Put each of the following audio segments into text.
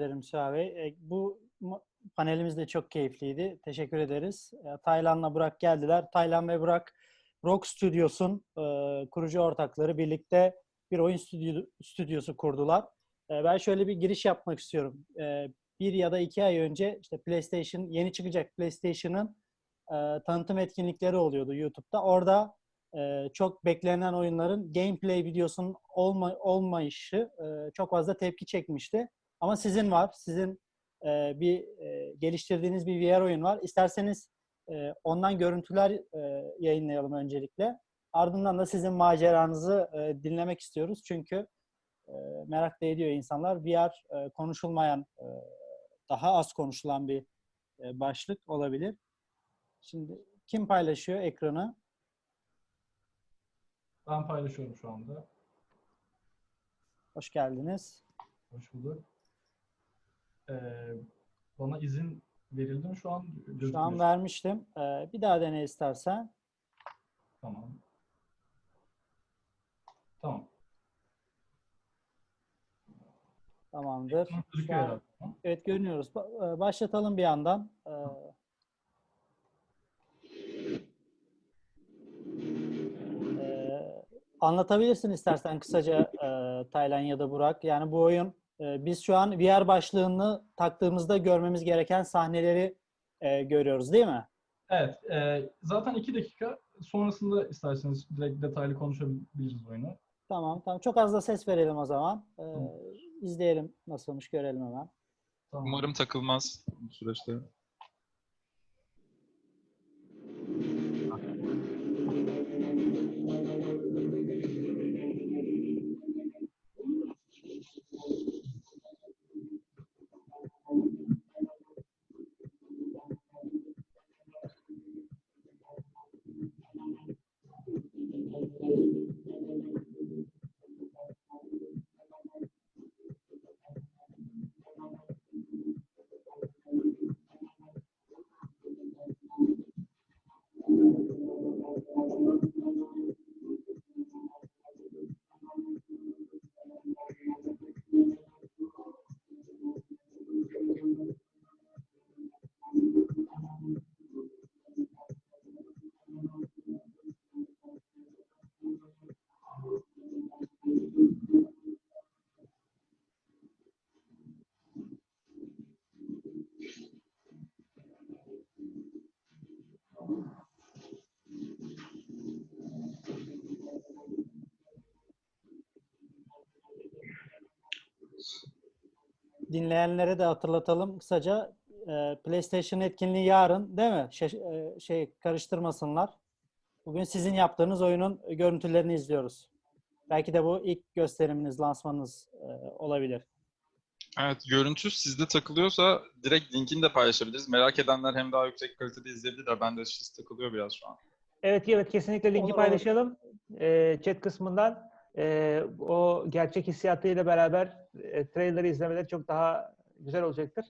ederim Süha Bey. E, Bu panelimiz de çok keyifliydi. Teşekkür ederiz. E, Taylan'la Burak geldiler. Taylan ve Burak Rock Studios'un e, kurucu ortakları birlikte bir oyun stüdyo, stüdyosu kurdular. Ben şöyle bir giriş yapmak istiyorum. Bir ya da iki ay önce işte PlayStation, yeni çıkacak PlayStation'ın tanıtım etkinlikleri oluyordu YouTube'da. Orada çok beklenen oyunların gameplay videosunun olma, olmayışı çok fazla tepki çekmişti. Ama sizin var. Sizin e, bir e, geliştirdiğiniz bir VR oyun var. İsterseniz e, ondan görüntüler e, yayınlayalım öncelikle. Ardından da sizin maceranızı e, dinlemek istiyoruz. Çünkü e, merak da ediyor insanlar. VR e, konuşulmayan, e, daha az konuşulan bir e, başlık olabilir. Şimdi kim paylaşıyor ekranı? Ben paylaşıyorum şu anda. Hoş geldiniz. Hoş bulduk. Ee, bana izin verildi mi şu an? Şu an vermiştim. E, bir daha dene istersen. Tamam. Tamam. Tamamdır. Şu an-. Evet görünüyoruz. E, Başlatalım bir yandan. Ee, e, anlatabilirsin istersen kısaca e, Taylan ya da Burak. Yani bu oyun biz şu an VR başlığını taktığımızda görmemiz gereken sahneleri e, görüyoruz değil mi? Evet. e, zaten iki dakika sonrasında isterseniz direkt detaylı konuşabiliriz oyunu. Tamam tamam. Çok az da ses verelim o zaman. Ee, Tamam. izleyelim nasılmış görelim hemen. Tamam. Umarım takılmaz bu süreçte. Dinleyenlere de hatırlatalım kısaca. e, PlayStation etkinliği yarın değil mi? Şey, e, şey karıştırmasınlar. Bugün sizin yaptığınız oyunun görüntülerini izliyoruz. Belki de bu ilk gösteriminiz, lansmanınız e, olabilir. Evet, görüntü sizde takılıyorsa direkt linkini de paylaşabiliriz. Merak edenler hem daha yüksek kalitede izleyebilirler. Ben de siz takılıyor biraz şu an. Evet, evet kesinlikle linki Olur, olur. paylaşalım. Ee, chat kısmından Ee, o gerçek hissiyatıyla beraber e, trailer'ı izlemeleri çok daha güzel olacaktır.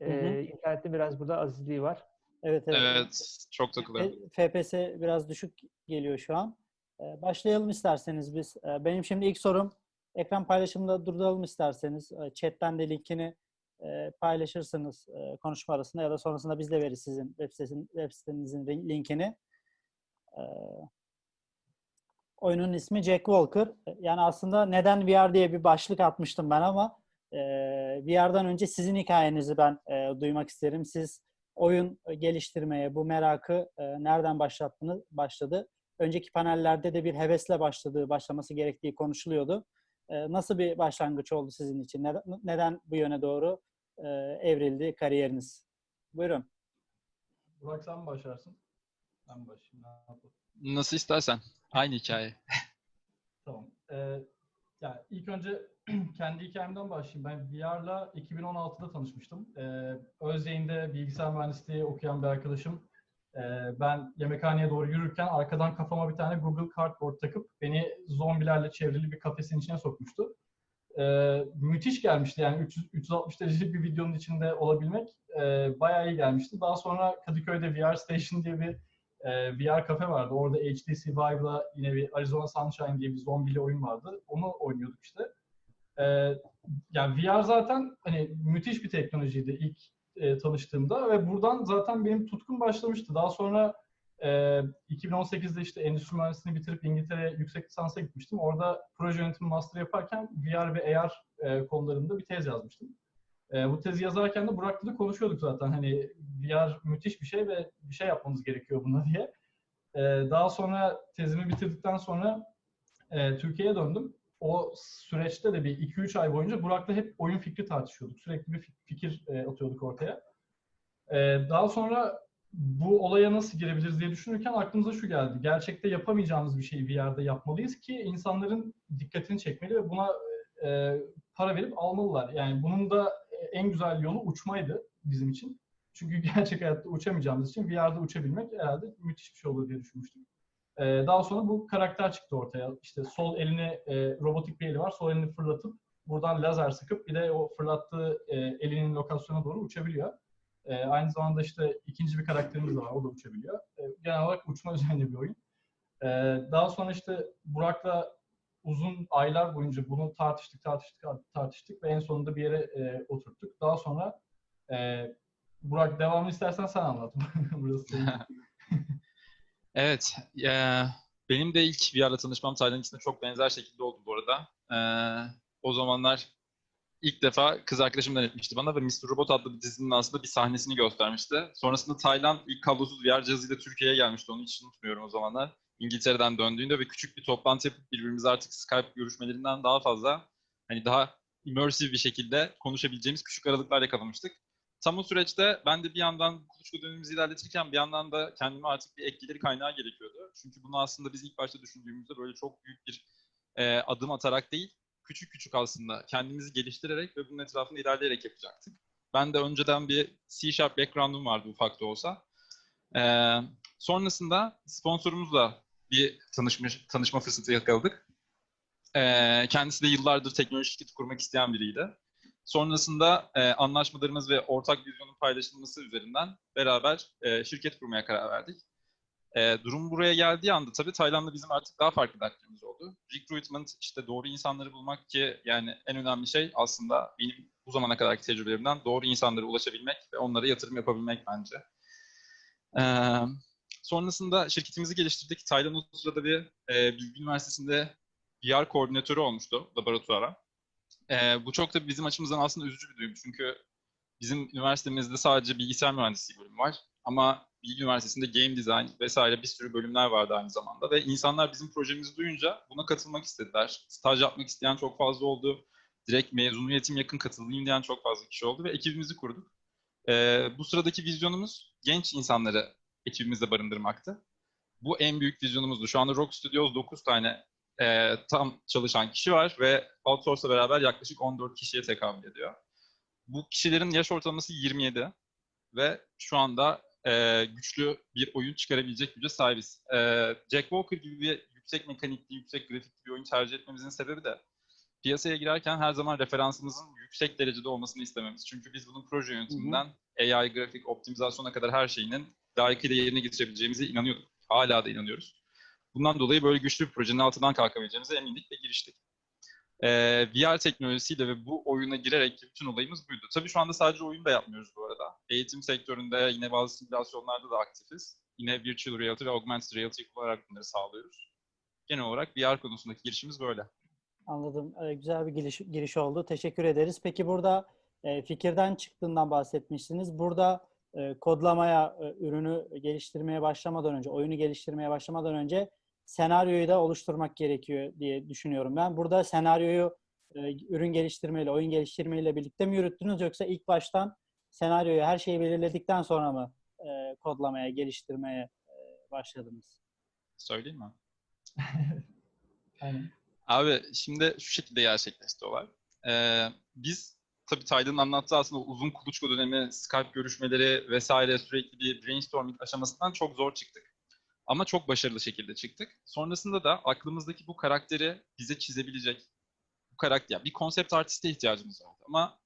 Ee, Hı hı. internetin biraz burada azizliği var. Evet, evet. Evet, çok takılıyor. E, FPS biraz düşük geliyor şu an. E, Başlayalım isterseniz biz. E, Benim şimdi ilk sorum ekran paylaşımında durduralım isterseniz. E, Chat'ten de linkini e, paylaşırsınız e, konuşma arasında ya da sonrasında biz de veririz sizin web, sitesin, web sitenizin linkini. E, Oyunun ismi Jack Walker. Yani aslında neden VR diye bir başlık atmıştım ben ama e, VR'dan önce sizin hikayenizi ben e, duymak isterim. Siz oyun geliştirmeye bu merakı e, nereden başlattınız başladı? Önceki panellerde de bir hevesle başladığı, başlaması gerektiği konuşuluyordu. E, nasıl bir başlangıç oldu sizin için? Neden, neden bu yöne doğru e, evrildi kariyeriniz? Buyurun. Burak sen başlarsın? Ben başlayayım? Ne yapalım? Nasıl istersen. Aynı hikaye. Tamam. Ee, yani ilk önce kendi hikayemden başlayayım. Ben VR'la 2016'da tanışmıştım. Ee, Özyeğin'de bilgisayar mühendisliği okuyan bir arkadaşım. ee, ben yemekhaneye doğru yürürken arkadan kafama bir tane Google Cardboard takıp beni zombilerle çevrili bir kafesin içine sokmuştu. Ee, müthiş gelmişti yani 300, 360 derecelik bir videonun içinde olabilmek ee, bayağı iyi gelmişti. Daha sonra Kadıköy'de VR Station diye bir e, VR kafe vardı. Orada HTC Vive'la yine bir Arizona Sunshine diye bir zombili oyun vardı. Onu oynuyorduk işte. E, yani VR zaten hani müthiş bir teknolojiydi ilk e, tanıştığımda ve buradan zaten benim tutkum başlamıştı. Daha sonra e, 2018'de işte endüstri mühendisliğini bitirip İngiltere'ye yüksek lisansa gitmiştim. Orada proje yönetimi master yaparken VR ve AR e, konularında bir tez yazmıştım. E, bu tezi yazarken de Burak'la da konuşuyorduk zaten. Hani VR müthiş bir şey ve bir şey yapmamız gerekiyor buna diye. E, daha sonra tezimi bitirdikten sonra e, Türkiye'ye döndüm. O süreçte de bir 2-3 ay boyunca Burak'la hep oyun fikri tartışıyorduk. Sürekli bir fik- fikir e, atıyorduk ortaya. E, daha sonra bu olaya nasıl girebiliriz diye düşünürken aklımıza şu geldi. Gerçekte yapamayacağımız bir şeyi VR'da yapmalıyız ki insanların dikkatini çekmeli ve buna e, para verip almalılar. Yani bunun da en güzel yolu uçmaydı bizim için. Çünkü gerçek hayatta uçamayacağımız için VR'da uçabilmek herhalde müthiş bir şey olur diye düşünmüştüm. Ee, daha sonra bu karakter çıktı ortaya. İşte sol elini, e, robotik bir eli var. Sol elini fırlatıp buradan lazer sıkıp bir de o fırlattığı e, elinin lokasyona doğru uçabiliyor. E, aynı zamanda işte ikinci bir karakterimiz de var. O da uçabiliyor. E, genel olarak uçma üzerine bir oyun. E, daha sonra işte Burak'la uzun aylar boyunca bunu tartıştık, tartıştık, tartıştık ve en sonunda bir yere e, oturttuk. Daha sonra e, Burak devamını istersen sen anlat. Burası. Evet, eee, benim de ilk VR'la tanışmam Tayland'ın çok benzer şekilde oldu bu arada. Eee, o zamanlar ilk defa kız arkadaşım denetmişti bana ve Mr. Robot adlı bir dizinin aslında bir sahnesini göstermişti. Sonrasında Tayland ilk kablosuz VR cihazıyla Türkiye'ye gelmişti. Onu hiç unutmuyorum o zamanlar. İngiltere'den döndüğünde ve küçük bir toplantı yapıp birbirimize artık Skype görüşmelerinden daha fazla hani daha immersive bir şekilde konuşabileceğimiz küçük aralıklar yakalamıştık. Tam o süreçte ben de bir yandan kuluçka dönemimizi ilerletirken bir yandan da kendime artık bir ek gelir kaynağı gerekiyordu. Çünkü bunu aslında biz ilk başta düşündüğümüzde böyle çok büyük bir e, adım atarak değil, küçük küçük aslında kendimizi geliştirerek ve bunun etrafında ilerleyerek yapacaktık. Ben de önceden bir C Sharp background'um vardı ufak da olsa. Ee, sonrasında sponsorumuzla bir tanışmış, tanışma fırsatı yakaladık. Ee, kendisi de yıllardır teknoloji şirketi kurmak isteyen biriydi. Sonrasında e, anlaşmalarımız ve ortak vizyonun paylaşılması üzerinden beraber e, şirket kurmaya karar verdik. E, durum buraya geldiği anda tabii Tayland'da bizim artık daha farklı dertlerimiz oldu. Recruitment, işte doğru insanları bulmak ki yani en önemli şey aslında benim bu zamana kadarki tecrübelerimden doğru insanlara ulaşabilmek ve onlara yatırım yapabilmek bence. E, sonrasında şirketimizi geliştirdik. Tayland o bir e, Bilgi Üniversitesi'nde VR koordinatörü olmuştu laboratuvara. E, bu çok da bizim açımızdan aslında üzücü bir duyum. Çünkü bizim üniversitemizde sadece bilgisayar mühendisliği bölümü var. Ama Bilgi Üniversitesi'nde game design vesaire bir sürü bölümler vardı aynı zamanda. Ve insanlar bizim projemizi duyunca buna katılmak istediler. Staj yapmak isteyen çok fazla oldu. Direkt mezuniyetim yakın katılayım diyen çok fazla kişi oldu ve ekibimizi kurduk. E, bu sıradaki vizyonumuz genç insanları ekibimizde barındırmaktı. Bu en büyük vizyonumuzdu. Şu anda Rock Studios 9 tane e, tam çalışan kişi var ve outsource'la beraber yaklaşık 14 kişiye tekabül ediyor. Bu kişilerin yaş ortalaması 27 ve şu anda e, güçlü bir oyun çıkarabilecek güce sahibiz. E, Jack Walker gibi bir yüksek mekanikli, yüksek grafikli bir oyun tercih etmemizin sebebi de piyasaya girerken her zaman referansımızın yüksek derecede olmasını istememiz. Çünkü biz bunun proje yönetiminden AI, grafik, optimizasyona kadar her şeyinin layıkıyla yerine getirebileceğimize inanıyorduk. Hala da inanıyoruz. Bundan dolayı böyle güçlü bir projenin altından kalkabileceğimize emindik ve giriştik. Ee, VR teknolojisiyle ve bu oyuna girerek bütün olayımız buydu. Tabii şu anda sadece oyun da yapmıyoruz bu arada. Eğitim sektöründe yine bazı simülasyonlarda da aktifiz. Yine virtual reality ve augmented reality kullanarak bunları sağlıyoruz. Genel olarak VR konusundaki girişimiz böyle. Anladım. Ee, güzel bir giriş, giriş oldu. Teşekkür ederiz. Peki burada e, fikirden çıktığından bahsetmiştiniz. Burada e, kodlamaya, e, ürünü geliştirmeye başlamadan önce, oyunu geliştirmeye başlamadan önce senaryoyu da oluşturmak gerekiyor diye düşünüyorum ben. Burada senaryoyu e, ürün geliştirmeyle, oyun geliştirmeyle birlikte mi yürüttünüz yoksa ilk baştan senaryoyu, her şeyi belirledikten sonra mı e, kodlamaya, geliştirmeye e, başladınız? Söyleyeyim mi? Abi şimdi şu şekilde gerçekleşti olay. Ee, biz tabii Taylan'ın anlattığı aslında uzun kuluçka dönemi, Skype görüşmeleri vesaire sürekli bir brainstorming aşamasından çok zor çıktık. Ama çok başarılı şekilde çıktık. Sonrasında da aklımızdaki bu karakteri bize çizebilecek bu karakter, bir konsept artiste ihtiyacımız vardı. Ama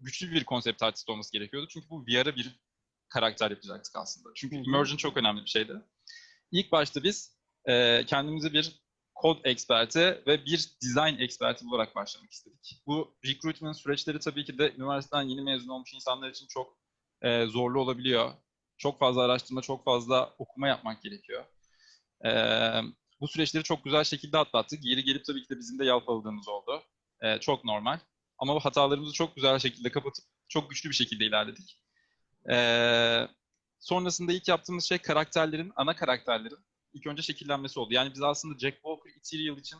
güçlü bir konsept artist olması gerekiyordu. Çünkü bu VR'a bir karakter yapacaktık aslında. Çünkü immersion çok önemli bir şeydi. İlk başta biz e, kendimize bir kod eksperti ve bir design eksperti olarak başlamak istedik. Bu recruitment süreçleri tabii ki de üniversiteden yeni mezun olmuş insanlar için çok e, zorlu olabiliyor. Çok fazla araştırma, çok fazla okuma yapmak gerekiyor. E, bu süreçleri çok güzel şekilde atlattık. Geri gelip tabii ki de bizim de yalpaladığımız oldu. E, çok normal. Ama bu hatalarımızı çok güzel şekilde kapatıp çok güçlü bir şekilde ilerledik. E, sonrasında ilk yaptığımız şey karakterlerin, ana karakterlerin ilk önce şekillenmesi oldu. Yani biz aslında Jack Walker Ethereal için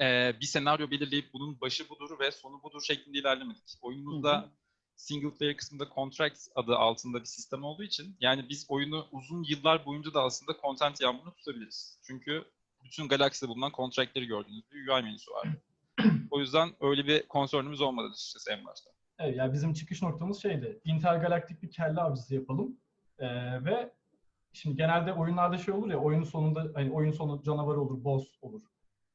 e, bir senaryo belirleyip bunun başı budur ve sonu budur şeklinde ilerlemedik. Oyunumuzda Hı hı. single player kısmında contracts adı altında bir sistem olduğu için yani biz oyunu uzun yıllar boyunca da aslında content yağmurunu tutabiliriz. Çünkü bütün galakside bulunan contract'leri gördüğünüz bir UI menüsü var. o yüzden öyle bir konsörünümüz olmadı açıkçası en başta. Evet, yani bizim çıkış noktamız şeydi. Intergalaktik bir kelle avcısı yapalım. Ee, ve şimdi genelde oyunlarda şey olur ya, oyunun sonunda hani oyun sonu canavarı olur, boss olur.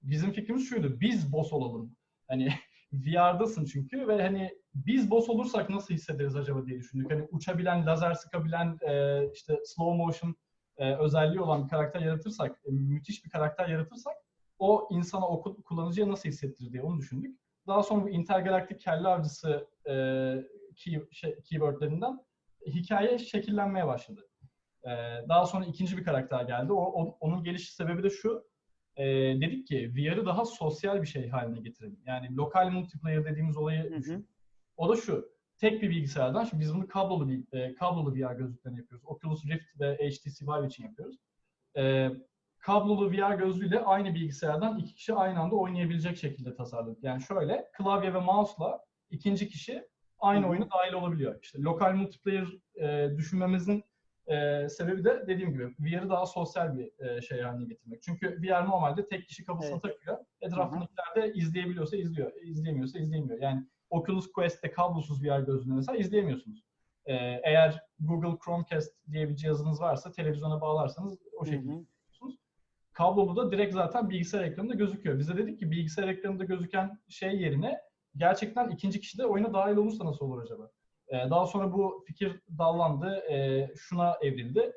Bizim fikrimiz şuydu, biz boss olalım. Hani VR'dasın çünkü ve hani biz boss olursak nasıl hissederiz acaba diye düşündük. Hani uçabilen, lazer sıkabilen, e, işte slow motion e, özelliği olan bir karakter yaratırsak, e, müthiş bir karakter yaratırsak o insana, o ku- kullanıcıya nasıl hissettirir diye onu düşündük. Daha sonra bu intergalaktik kelle avcısı e, key, şey, keywordlerinden hikaye şekillenmeye başladı. E, daha sonra ikinci bir karakter geldi. O, o- onun geliş sebebi de şu. E, dedik ki VR'ı daha sosyal bir şey haline getirelim. Yani lokal multiplayer dediğimiz olayı Hı hı. O da şu. Tek bir bilgisayardan, şimdi biz bunu kablolu bir e, kablolu VR gözlüklerini yapıyoruz. Oculus Rift ve HTC Vive için yapıyoruz. E, kablolu VR gözlüğüyle aynı bilgisayardan iki kişi aynı anda oynayabilecek şekilde tasarladık. Yani şöyle klavye ve mouse'la ikinci kişi aynı oyuna dahil olabiliyor. İşte lokal multiplayer e, düşünmemizin e, sebebi de dediğim gibi VR'ı daha sosyal bir e, şey haline getirmek. Çünkü VR normalde tek kişi kafasına Evet. takıyor. Etrafındakiler de izleyebiliyorsa izliyor, izleyemiyorsa izleyemiyor. Yani Oculus Quest'te kablosuz VR gözlüğünde mesela izleyemiyorsunuz. Ee, eğer Google Chromecast diye bir cihazınız varsa televizyona bağlarsanız o şekilde hı. izliyorsunuz. Kablolu da direkt zaten bilgisayar ekranında gözüküyor. Biz de dedik ki bilgisayar ekranında gözüken şey yerine gerçekten ikinci kişi de oyuna dahil olursa nasıl olur acaba? Ee, daha sonra bu fikir dallandı, ee, şuna evrildi.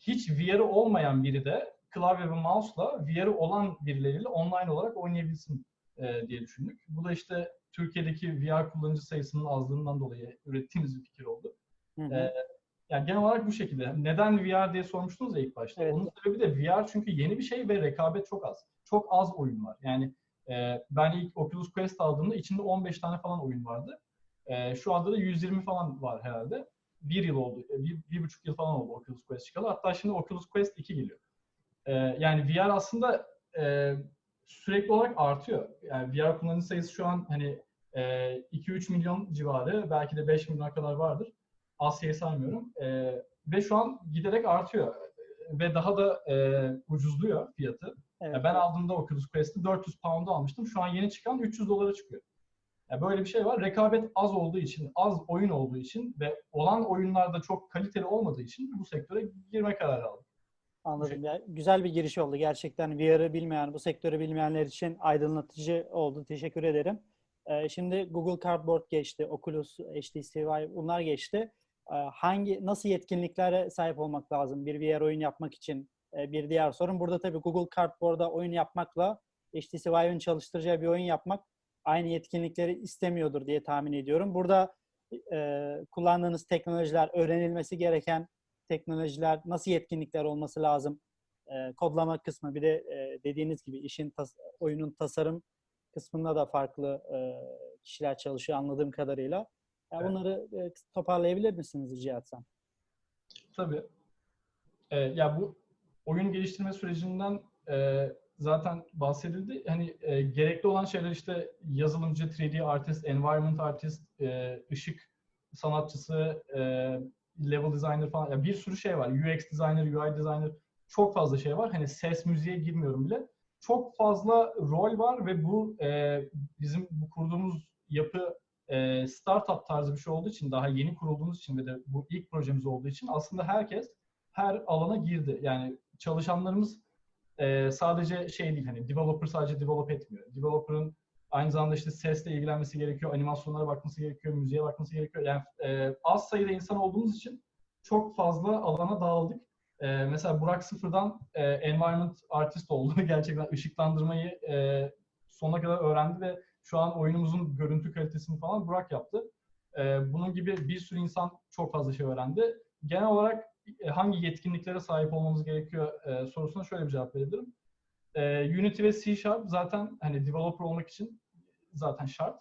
Hiç VR'ı olmayan biri de klavye ve mouse'la VR'ı olan birileriyle online olarak oynayabilsin ee, diye düşündük. Bu da işte Türkiye'deki VR kullanıcı sayısının azlığından dolayı ürettiğimiz bir fikir oldu. Hı hı. Yani genel olarak bu şekilde. Neden VR diye sormuştunuz ya ilk başta. Evet. Onun sebebi de VR çünkü yeni bir şey ve rekabet çok az. Çok az oyun var. Yani e, ben ilk Oculus Quest aldığımda içinde 15 tane falan oyun vardı. E, şu anda da 120 falan var herhalde. Bir yıl oldu, e, bir, bir buçuk yıl falan oldu Oculus Quest çıkalı. Hatta şimdi Oculus Quest 2 geliyor. E, yani VR aslında e, sürekli olarak artıyor. Yani VR kullanıcı sayısı şu an hani e, 2-3 milyon civarı, belki de 5 milyona kadar vardır. Asya'yı saymıyorum. E, ve şu an giderek artıyor. Ve daha da e, ucuzluyor fiyatı. Evet. Ben aldığımda Oculus Quest'i 400 pound'a almıştım. Şu an yeni çıkan 300 dolara çıkıyor. Ya böyle bir şey var. Rekabet az olduğu için, az oyun olduğu için ve olan oyunlarda çok kaliteli olmadığı için bu sektöre girme kararı aldım. Anladım. Ya, güzel bir giriş oldu. Gerçekten VR'ı bilmeyen, bu sektörü bilmeyenler için aydınlatıcı oldu. Teşekkür ederim. Ee, şimdi Google Cardboard geçti, Oculus, HTC Vive bunlar geçti. Ee, hangi, nasıl yetkinliklere sahip olmak lazım bir VR oyun yapmak için? Ee, bir diğer sorun. Burada tabii Google Cardboard'da oyun yapmakla HTC Vive'ın çalıştıracağı bir oyun yapmak aynı yetkinlikleri istemiyordur diye tahmin ediyorum. Burada e, kullandığınız teknolojiler, öğrenilmesi gereken teknolojiler, nasıl yetkinlikler olması lazım? E, kodlama kısmı bir de e, dediğiniz gibi işin tas- oyunun tasarım kısmında da farklı e, kişiler çalışıyor anladığım kadarıyla. Ya Evet. bunları e, toparlayabilir misiniz rica etsem? Tabii. Ee, ya bu oyun geliştirme sürecinden e, zaten bahsedildi. Hani e, gerekli olan şeyler işte yazılımcı, 3D artist, environment artist, e, ışık sanatçısı, e, level designer falan. Ya bir sürü şey var. UX designer, UI designer. Çok fazla şey var. Hani ses müziğe girmiyorum bile. Çok fazla rol var ve bu e, bizim bu kurduğumuz yapı e, startup tarzı bir şey olduğu için daha yeni kurulduğumuz için ve de bu ilk projemiz olduğu için aslında herkes her alana girdi. Yani çalışanlarımız e, sadece şey değil hani developer sadece develop etmiyor. Developer'ın aynı zamanda işte sesle ilgilenmesi gerekiyor, animasyonlara bakması gerekiyor, müziğe bakması gerekiyor. Yani e, az sayıda insan olduğumuz için çok fazla alana dağıldık. Ee, mesela Burak sıfırdan e, environment artist oldu. Gerçekten ışıklandırmayı e, sona kadar öğrendi ve şu an oyunumuzun görüntü kalitesini falan Burak yaptı. Ee, bunun gibi bir sürü insan çok fazla şey öğrendi. Genel olarak e, hangi yetkinliklere sahip olmamız gerekiyor e, sorusuna şöyle bir cevap verebilirim. E, Unity ve C Sharp zaten hani developer olmak için zaten şart.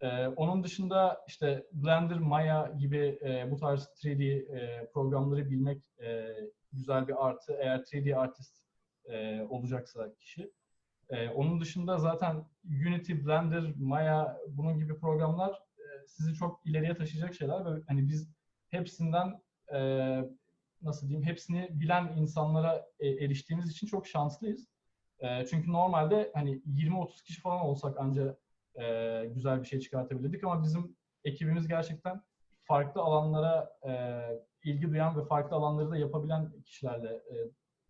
E, onun dışında işte Blender, Maya gibi e, bu tarz 3D e, programları bilmek e, güzel bir artı. Eğer 3D artist e, olacaksa kişi. E, onun dışında zaten Unity, Blender, Maya bunun gibi programlar e, sizi çok ileriye taşıyacak şeyler ve hani biz hepsinden e, nasıl diyeyim hepsini bilen insanlara e, eriştiğimiz için çok şanslıyız. E, çünkü normalde hani 20-30 kişi falan olsak anca e, güzel bir şey çıkartabilirdik ama bizim ekibimiz gerçekten farklı alanlara e, ilgi duyan ve farklı alanları da yapabilen kişilerle e,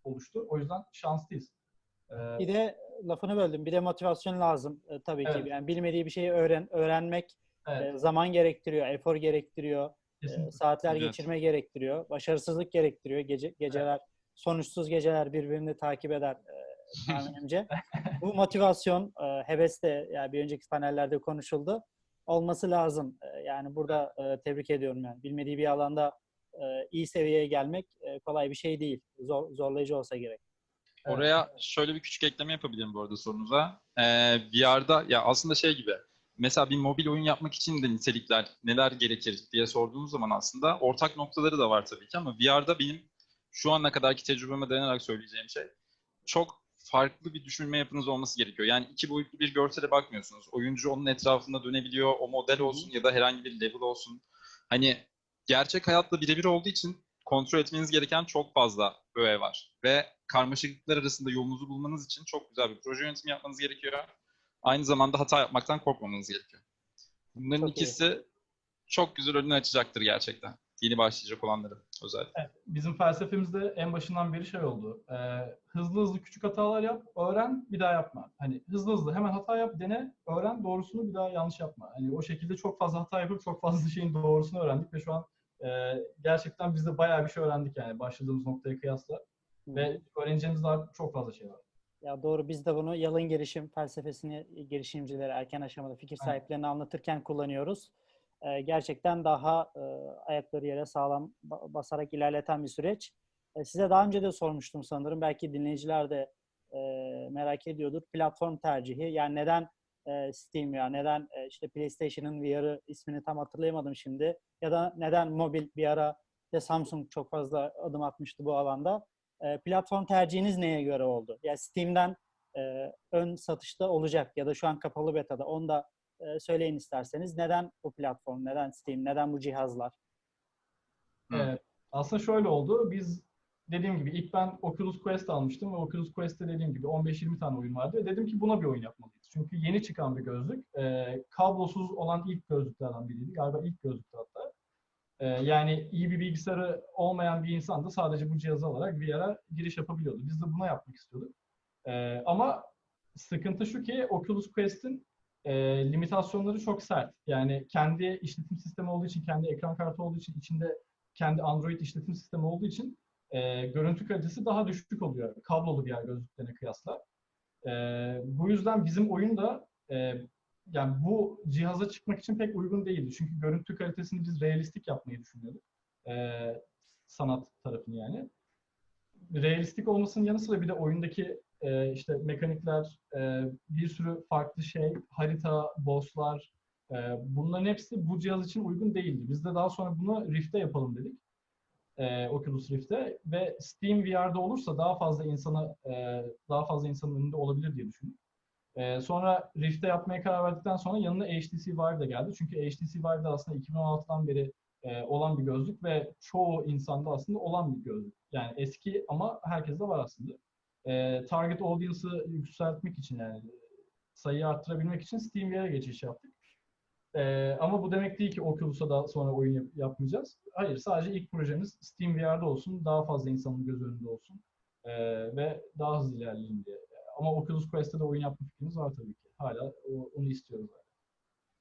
oluştu. O yüzden şanslıyız. E, Bir de lafını böldüm. Bir de motivasyon lazım e, tabii Evet. ki. Yani bilmediği bir şeyi öğren öğrenmek evet, e, zaman gerektiriyor, efor gerektiriyor, kesinlikle. saatler Evet. geçirme gerektiriyor, başarısızlık gerektiriyor. Gece geceler, sonuçsuz geceler birbirini takip eder tahminimce. Bu motivasyon, heves de yani bir önceki panellerde konuşuldu. Olması lazım. Yani burada tebrik ediyorum yani. Bilmediği bir alanda iyi seviyeye gelmek kolay bir şey değil. Zor, zorlayıcı olsa gerek. Evet. Oraya şöyle bir küçük ekleme yapabilirim bu arada sorunuza. Ee, VR'da ya aslında şey gibi. Mesela bir mobil oyun yapmak için de nitelikler neler gerekir diye sorduğumuz zaman aslında ortak noktaları da var tabii ki ama VR'da benim şu ana kadarki tecrübeme dayanarak söyleyeceğim şey çok farklı bir düşünme yapınız olması gerekiyor. Yani iki boyutlu bir görsele bakmıyorsunuz. Oyuncu onun etrafında dönebiliyor. O model olsun ya da herhangi bir level olsun. Hani gerçek hayatla birebir olduğu için kontrol etmeniz gereken çok fazla öğe var. Ve karmaşıklıklar arasında yolunuzu bulmanız için çok güzel bir proje yönetimi yapmanız gerekiyor. Aynı zamanda hata yapmaktan korkmamanız gerekiyor. Bunların Çok iyi. ikisi çok güzel önünü açacaktır gerçekten. Yeni başlayacak olanları özellikle. Bizim felsefemizde en başından beri şey oldu. Ee, hızlı hızlı küçük hatalar yap, öğren, bir daha yapma. Hani hızlı hızlı hemen hata yap, dene, öğren, doğrusunu bir daha yanlış yapma. Hani o şekilde çok fazla hata yapıp çok fazla şeyin doğrusunu öğrendik ve şu an e, gerçekten biz de bayağı bir şey öğrendik yani başladığımız noktaya kıyasla. Ve öğreneceğimiz daha çok fazla şey var. Ya doğru biz de bunu yalın gelişim felsefesini girişimcilere erken aşamada fikir Aynen. sahiplerine anlatırken kullanıyoruz. Ee, gerçekten daha e, ayakları yere sağlam ba- basarak ilerleten bir süreç. E, size daha önce de sormuştum sanırım. Belki dinleyiciler de e, merak ediyordur. Platform tercihi. Yani neden e, Steam ya neden e, işte PlayStation'ın VR'ı ismini tam hatırlayamadım şimdi. Ya da neden mobil bir ara de Samsung çok fazla adım atmıştı bu alanda. E, platform tercihiniz neye göre oldu? Yani Steam'den e, ön satışta olacak ya da şu an kapalı beta'da. Onu da e, söyleyin isterseniz. Neden bu platform, neden Steam, neden bu cihazlar? Ee, aslında şöyle oldu. Biz dediğim gibi ilk ben Oculus Quest almıştım ve Oculus Quest'te dediğim gibi 15-20 tane oyun vardı dedim ki buna bir oyun yapmalıyız. Çünkü yeni çıkan bir gözlük. Ee, kablosuz olan ilk gözlüklerden biriydi. Galiba ilk gözlüktü hatta. Ee, yani iyi bir bilgisayarı olmayan bir insan da sadece bu cihazı alarak VR'a giriş yapabiliyordu. Biz de buna yapmak istiyorduk. Ee, ama sıkıntı şu ki Oculus Quest'in e, limitasyonları çok sert. Yani kendi işletim sistemi olduğu için, kendi ekran kartı olduğu için, içinde kendi Android işletim sistemi olduğu için e, görüntü kalitesi daha düşük oluyor kablolu diğer gözlüklerine kıyasla. E, bu yüzden bizim oyun da e, yani bu cihaza çıkmak için pek uygun değildi. Çünkü görüntü kalitesini biz realistik yapmayı düşünüyorduk. E, sanat tarafını yani. Realistik olmasının yanı sıra bir de oyundaki e, işte mekanikler, e, bir sürü farklı şey, harita, bosslar, e, bunların hepsi bu cihaz için uygun değildi. Biz de daha sonra bunu Rift'te yapalım dedik. E, Oculus Rift'te ve Steam VR'da olursa daha fazla insana e, daha fazla insanın önünde olabilir diye düşündük. E, sonra Rift'te yapmaya karar verdikten sonra yanına HTC Vive de geldi. Çünkü HTC Vive de aslında 2016'dan beri e, olan bir gözlük ve çoğu insanda aslında olan bir gözlük. Yani eski ama herkeste var aslında. E, target audience'ı yükseltmek için yani sayıyı arttırabilmek için Steam VR'e geçiş yaptık. E, ama bu demek değil ki Oculus'a da sonra oyun yap- yapmayacağız. Hayır, sadece ilk projemiz Steam VR'da olsun, daha fazla insanın göz önünde olsun e, ve daha hızlı ilerleyelim diye. Ama Oculus Quest'te de oyun yapma fikrimiz var tabii ki. Hala onu istiyoruz.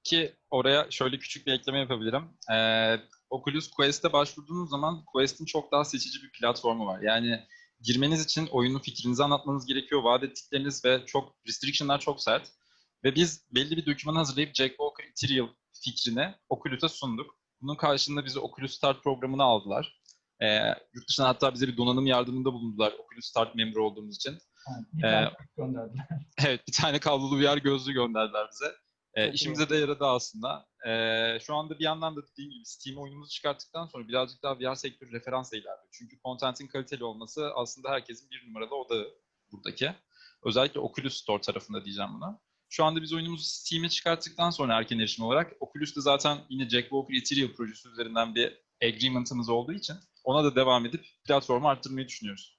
Ki oraya şöyle küçük bir ekleme yapabilirim. Ee, Oculus Quest'e başvurduğunuz zaman Quest'in çok daha seçici bir platformu var. Yani girmeniz için oyunun fikrinizi anlatmanız gerekiyor. Vaat ettikleriniz ve çok restriction'lar çok sert. Ve biz belli bir doküman hazırlayıp Jack Walker Ethereal fikrini Oculus'a sunduk. Bunun karşılığında bizi Oculus Start programına aldılar. Ee, yurt dışından hatta bize bir donanım yardımında bulundular Oculus Start memuru olduğumuz için. Yani Ee, gönderdiler. Evet, bir tane kablolu VR gözlüğü gönderdiler bize. Ee, işimize de yaradı aslında. Ee, şu anda bir yandan da dediğim gibi Steam oyunumuzu çıkarttıktan sonra birazcık daha VR sektörü referansla ilerliyor. Çünkü contentin kaliteli olması aslında herkesin bir numaralı odağı buradaki. Özellikle Oculus Store tarafında diyeceğim buna. Şu anda biz oyunumuzu Steam'e çıkarttıktan sonra erken erişim olarak Oculus'ta zaten yine Jack Walker Ethereal projesi üzerinden bir agreement'ımız olduğu için ona da devam edip platformu arttırmayı düşünüyoruz.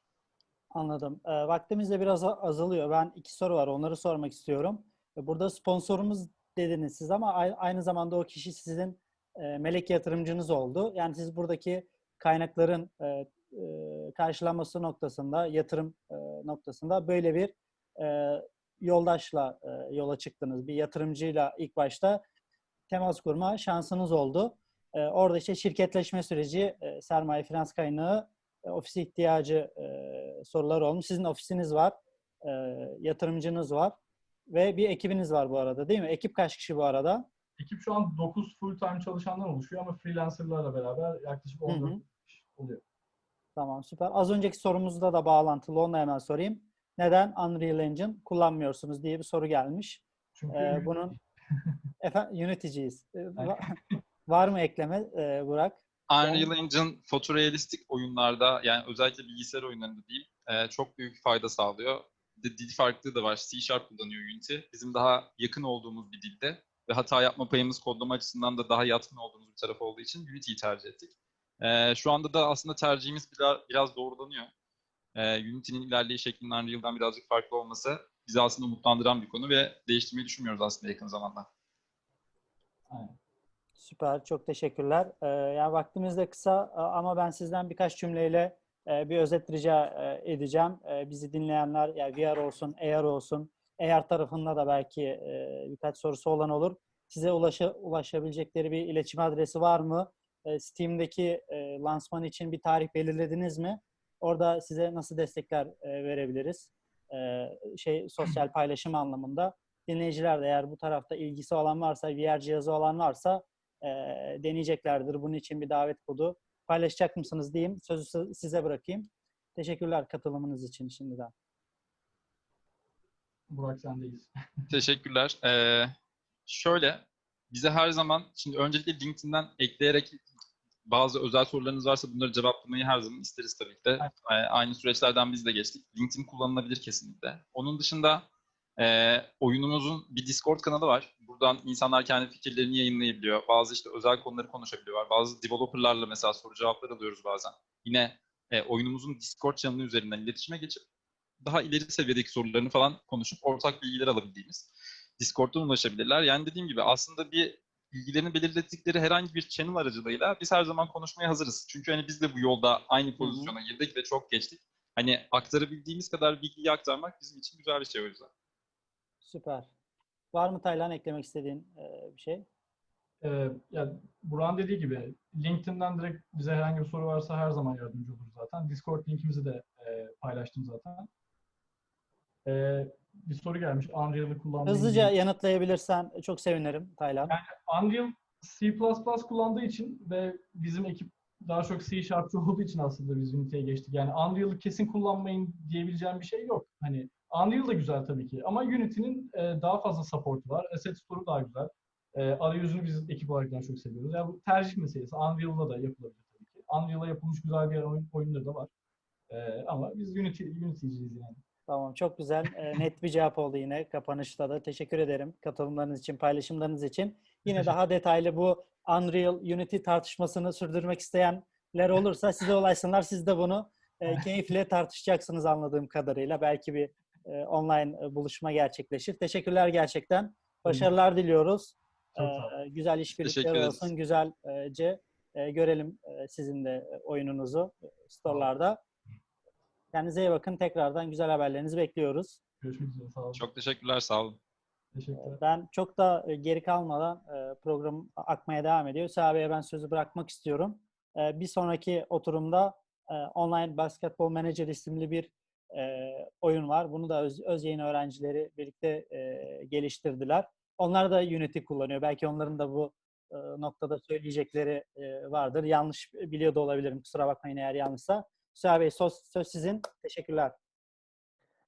Anladım. E, vaktimiz de biraz azalıyor. Ben iki soru var. Onları sormak istiyorum. E, Burada sponsorumuz dediniz siz ama ay- aynı zamanda o kişi sizin e, melek yatırımcınız oldu. Yani siz buradaki kaynakların e, e, karşılanması noktasında, yatırım e, noktasında böyle bir e, yoldaşla e, yola çıktınız. Bir yatırımcıyla ilk başta temas kurma şansınız oldu. E, orada işte şirketleşme süreci, e, sermaye, finans kaynağı, e, ofis ihtiyacı e, soruları olmuş. Sizin ofisiniz var, e, yatırımcınız var ve bir ekibiniz var bu arada değil mi? Ekip kaç kişi bu arada? Ekip şu an 9 full time çalışandan oluşuyor ama freelancerlarla beraber yaklaşık Hı 14 hı. kişi oluyor. Tamam süper. Az önceki sorumuzda da bağlantılı onu da hemen sorayım. Neden Unreal Engine kullanmıyorsunuz diye bir soru gelmiş. Çünkü Ee, bunun efendim yöneticiyiz. Va- var mı ekleme e, Burak? Unreal Engine fotorealistik oyunlarda yani özellikle bilgisayar oyunlarında diyeyim e, çok büyük fayda sağlıyor. De dil farklılığı da var. C Sharp kullanıyor Unity. Bizim daha yakın olduğumuz bir dilde ve hata yapma payımız kodlama açısından da daha yatkın olduğumuz bir taraf olduğu için Unity'yi tercih ettik. E, şu anda da aslında tercihimiz biraz, biraz doğrulanıyor. E, Unity'nin ilerleyiş şeklinin Unreal'dan birazcık farklı olması bizi aslında umutlandıran bir konu ve değiştirmeyi düşünmüyoruz aslında yakın zamanda. Aynen. Süper, çok teşekkürler. Ee, yani vaktimiz de kısa e, ama ben sizden birkaç cümleyle e, bir özet rica e, edeceğim. Bizi dinleyenler, yani VR olsun, AR olsun, AR tarafında da belki e, birkaç sorusu olan olur. Size ulaşa, ulaşabilecekleri bir iletişim adresi var mı? Steam'deki lansman için bir tarih belirlediniz mi? Orada size nasıl destekler verebiliriz? Şey sosyal paylaşım anlamında. Dinleyiciler de eğer bu tarafta ilgisi olan varsa, VR cihazı olan varsa e, deneyeceklerdir. Bunun için bir davet kodu paylaşacak mısınız diyeyim. Sözü size bırakayım. Teşekkürler katılımınız için şimdiden. Burak sendeyiz. Teşekkürler. Ee, şöyle, bize her zaman, şimdi öncelikle LinkedIn'den ekleyerek bazı özel sorularınız varsa bunları cevaplamayı her zaman isteriz tabii ki de. Ee, aynı süreçlerden biz de geçtik. LinkedIn kullanılabilir kesinlikle. Onun dışında e, oyunumuzun bir Discord kanalı var. Buradan insanlar kendi fikirlerini yayınlayabiliyor. Bazı işte özel konuları konuşabiliyorlar. Bazı developerlarla mesela soru cevaplar alıyoruz bazen. Yine e, oyunumuzun Discord channel üzerinden iletişime geçip daha ileri seviyedeki sorularını falan konuşup ortak bilgiler alabildiğimiz Discord'dan ulaşabilirler. Yani dediğim gibi aslında bir ilgilerini belirledikleri herhangi bir channel aracılığıyla biz her zaman konuşmaya hazırız. Çünkü hani biz de bu yolda aynı pozisyona girdik ve çok geçtik. Hani aktarabildiğimiz kadar bilgiyi aktarmak bizim için güzel bir şey o yüzden. Süper. Var mı Taylan eklemek istediğin e, bir şey? Ee, yani Burak'ın dediği gibi LinkedIn'den direkt bize herhangi bir soru varsa her zaman yardımcı oluruz zaten. Discord linkimizi de e, paylaştım zaten. Ee, bir soru gelmiş. Unreal'ı kullanmayı Hızlıca yanıtlayabilirsen çok sevinirim Taylan. Unreal C++ kullandığı için ve bizim ekip daha çok C Sharp'çı olduğu için aslında biz Unity'ye geçtik. Yani Unreal'ı kesin kullanmayın diyebileceğim bir şey yok. Hani Unreal da güzel tabii ki ama Unity'nin e, daha fazla support'u var. Asset Store'u daha güzel. E, arayüzünü biz ekip olarak daha çok seviyoruz. Yani bu tercih meselesi. Unreal'da da yapılabilir tabii ki. Unreal'a yapılmış güzel bir oyun, oyunları da var. E, ama biz Unity, Unity'ciyiz yani. Tamam çok güzel. E, net bir cevap oldu yine kapanışta da. Teşekkür ederim katılımlarınız için, paylaşımlarınız için. Yine daha detaylı bu Unreal Unity tartışmasını sürdürmek isteyenler olursa size ulaşsınlar. Siz de bunu e, keyifle tartışacaksınız anladığım kadarıyla. Belki bir online e, buluşma gerçekleşir. Teşekkürler gerçekten. Başarılar diliyoruz. E, güzel işbirlikleri olsun. Güzelce e, görelim e, sizin de e, oyununuzu e, store'larda. Kendinize iyi bakın. Tekrardan güzel haberlerinizi bekliyoruz. Görüşmek üzere. Sağ olun. Çok teşekkürler, sağ olun. Teşekkürler. Ben çok da e, geri kalmadan e, program akmaya devam ediyor. Sabi'ye ben sözü bırakmak istiyorum. E, Bir sonraki oturumda e, Online Basketball Manager isimli bir e, oyun var. Bunu da öz, öz yayın öğrencileri birlikte e, geliştirdiler. Onlar da Unity kullanıyor. Belki onların da bu e, noktada söyleyecekleri e, vardır. Yanlış biliyor da olabilirim. Kusura bakmayın eğer yanlışsa. Hüseyin Bey söz, söz sizin. Teşekkürler.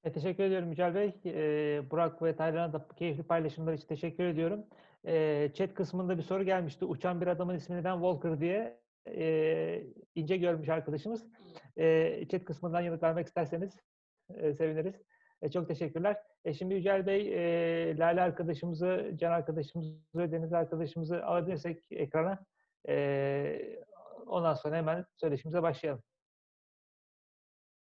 E, teşekkür ediyorum Yücel Bey. E, Burak ve Taylan'a da keyifli paylaşımlar için teşekkür ediyorum. E, chat kısmında bir soru gelmişti. Uçan bir adamın ismini ben Walker diye e, ince görmüş arkadaşımız. E, chat kısmından yanıt vermek isterseniz e, seviniriz. E, çok teşekkürler. E, şimdi Yücel Bey, e, Lale arkadaşımızı, Can arkadaşımızı Deniz arkadaşımızı alabilirsek ekrana. E, ondan sonra hemen söyleşimize başlayalım.